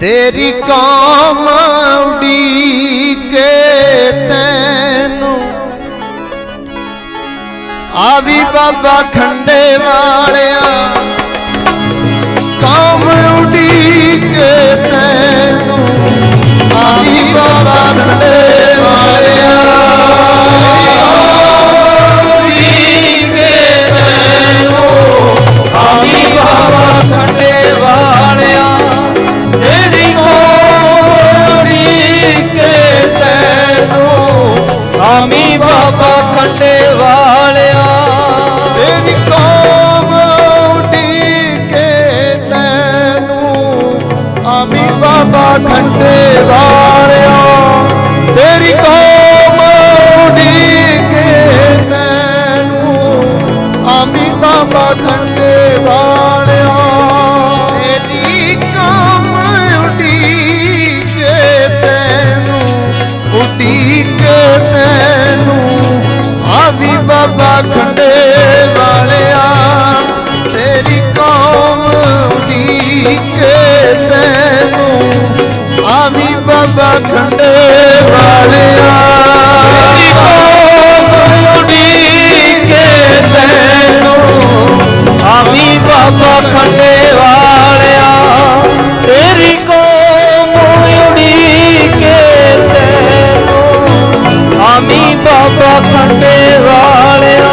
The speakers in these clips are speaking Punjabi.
ਤੇਰੀ ਕੌਮ ਉਡੀਕੇ ਤੈਨੂੰ। ਆਵੀ ਬਾਬਾ ਖੰਡੇ ਵਾਲਿਆ। ਕੌਮ ਆਮੀ ਬਾਬਾ ਖੰਡੇ ਵਾਲਿਆ। ਤੇਰੀ ਕੌਮ ਉਡੀਕੇ ਤੈਨੂੰ ਆਮੀ ਬਾਬਾ ਖੰਡੇ ਵਾਲਿਆ। ਤੇਰੀ ਕੌਮ ਉਡੀਕੇ ਤੈਨੂੰ ਆਮੀ ਬਾਬਾ ਖੰਡੇ ਵਾਲਿਆ। ਆਮੀ ਖੰਡੇ ਵਾਲਿਆ, ਤੇਰੀ ਕੋਮ ਉਡੀਕੇ ਤੈਨੂੰ ਆਮੀ ਬਾਬਾ ਖੰਡੇ ਵਾਲਿਆ,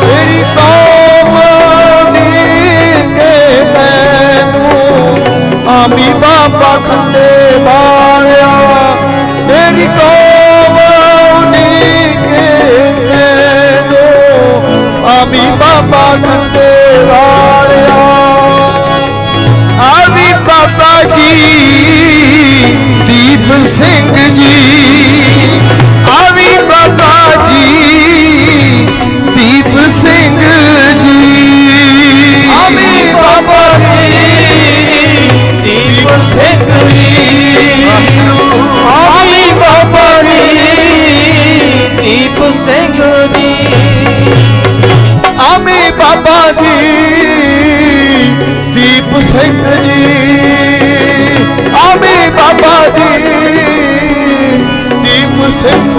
ਤੇਰੀ ਕੌਮ ਉਡੀਕੇ ਤੈਨੂੰ ਆਵੀ ਬਾਬਾ ਖੰਡੇ শেখ জি আমি বাবা জি দীপ শেখ